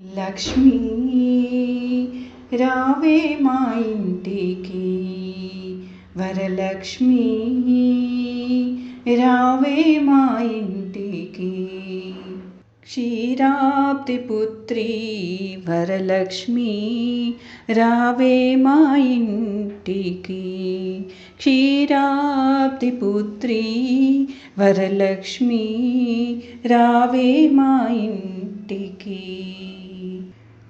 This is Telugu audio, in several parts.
లక్ష్మీ రావే మా ఇంటికి వరలక్ష్మీ రావే మా ఇంటికి క్షీరాబ్ది పుత్రి వరలక్ష్మీ రావే మా ఇంటికి క్షీరాబ్ది పుత్రి వరలక్ష్మీ రావే మా ఇంటికి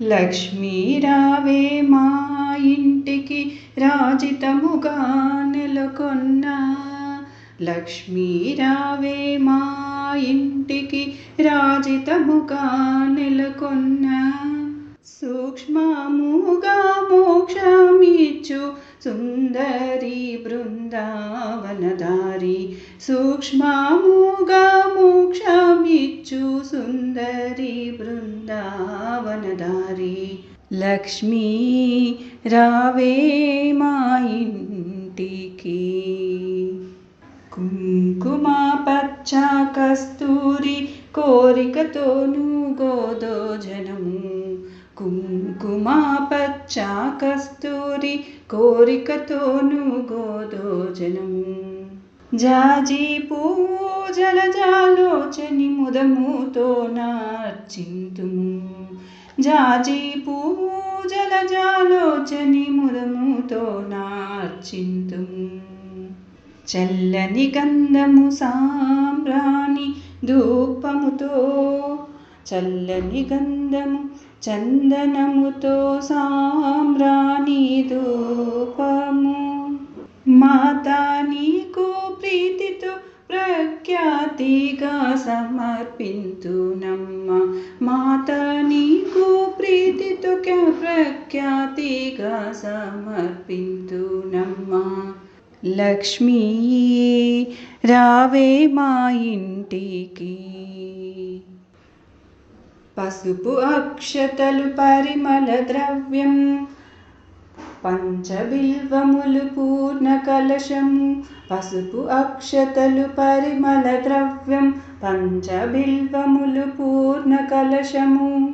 లక్ష్మీ రావే మా ఇంటికి రాజితముగా నెలకొన్న. లక్ష్మీ రావే మా ఇంటికి రాజితముగా నెలకొన్న. సూక్ష్మముగా మోక్షమిచ్చు సుందరి బృందా బృందావనదారి సూక్ష్మముగా మోక్షమిచ్చు సుందరి బృందావనదారి లక్ష్మీ రావే మా ఇంటికి. కుంకుమ పచ్చ కస్తూరి కోరికతోను గోదోజనము కుంకుమ పచ్చ కస్తూరి కోరికతోను గోదోజనం. జాజీ పూజల జాలోచని ముదముతో నార్చింతుము జాజీ పూజల జాలోచని ముదముతో నార్చింతుము చల్లని గంధము సాంబ్రాణి ధూపముతో చల్లని గంధము చందనముతో సామ్రాణి ధూపము మాతా నీకు ప్రీతితో ప్రఖ్యాతిగా సమర్పింతునమ్మ. మాత నీకు ప్రీతితో ప్రఖ్యాతిగా సమర్పింతునమ్మ. లక్ష్మీ రావే మా ఇంటికి. పసుపు అక్షతలు పరిమళ ద్రవ్యం పంచబిల్వములు పూర్ణ కలశము పసుపు అక్షతలు పరిమళ ద్రవ్యం పంచబిల్వములు పూర్ణ కలశము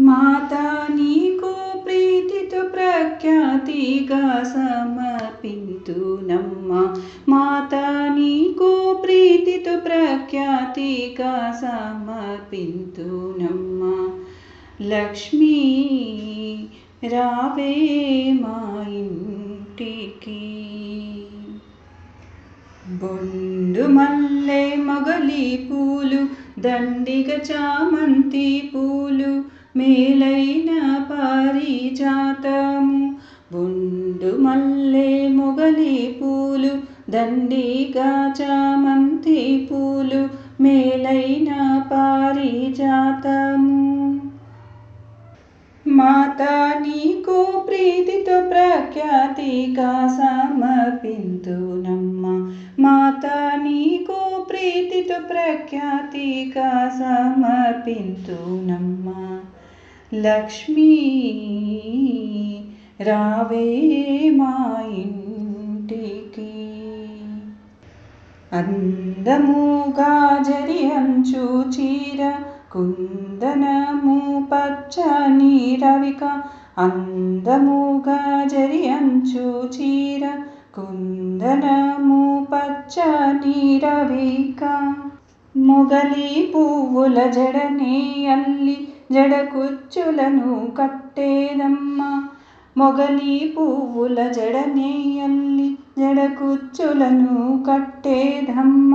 మాతా నీకు ప్రీతితో ప్రఖ్యాతిగా సమర్పింతునమ్మ. మాతా నీకు ప్రీతి ప్రఖ్యాతిగా సమర్పింతునమ్మ లక్ష్మీ రావే మా ఇంటికి బొండు మల్లె మొగలి పూలు దండిగ చామంతి పూలు మేలైన పారిజాత దండిగా చామంతి పూలు మేలైన పారిజాతము. మాతా నీకు ప్రీతితో ప్రఖ్యాతిగా సమర్పింతునమ్మ. మాతా నీకు ప్రీతితో ప్రఖ్యాతిగా సమర్పింతునమ్మ. లక్ష్మీ రావే మా ఇంటి అందముగా జరి అంచు చీర కుందనము పచ్చని రవిక అందముగా జరి అంచు చీర కుందనము పచ్చని రవిక మొగలి పువ్వుల జడనే అల్లి జడకుచ్చులను కట్టేదమ్మ. మొగలి పువ్వుల జడనే అల్లి జడకుచ్చులను కట్టేదమ్మ.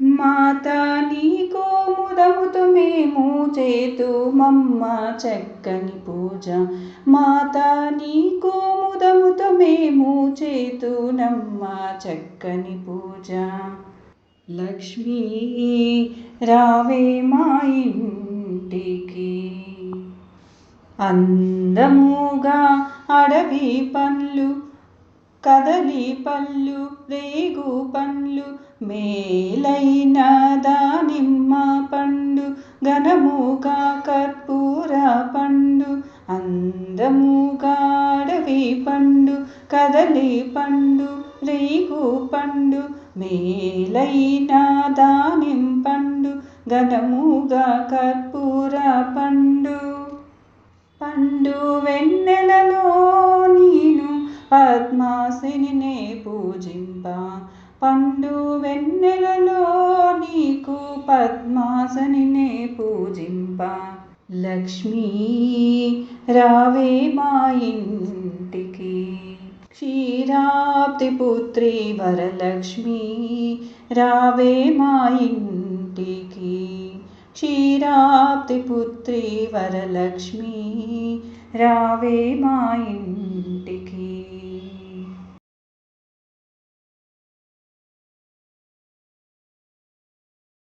మాత నీకో ముదముతు మేము చేతు మమ్మ చక్కని పూజ. మాత నీకో ముదముతు మేము చేతు నమ్మ చక్కని పూజ. లక్ష్మీ రావే మా ఇంటికి. అందముగా అడవి పండ్లు కదలి పళ్ళు రేగు పండ్లు మేలైన దానిమ్మ పండు ఘనముగా కర్పూర పండు అందముగా అడవి పండు కదలి పండు రేగు పండు మేలైన దానిం పండు ఘనముగా కర్పూర పండు వెన్నెలలో పద్మాసిని పూజింప పండు వెన్నెలలో నీకు పద్మాసనినే పూజింప లక్ష్మీ రావే మా ఇంటికి క్షీరాబ్ది పుత్రి వరలక్ష్మి రావే మా ఇంటికి క్షీరాబ్ది పుత్రి వరలక్ష్మి రావే మా ఇంటికి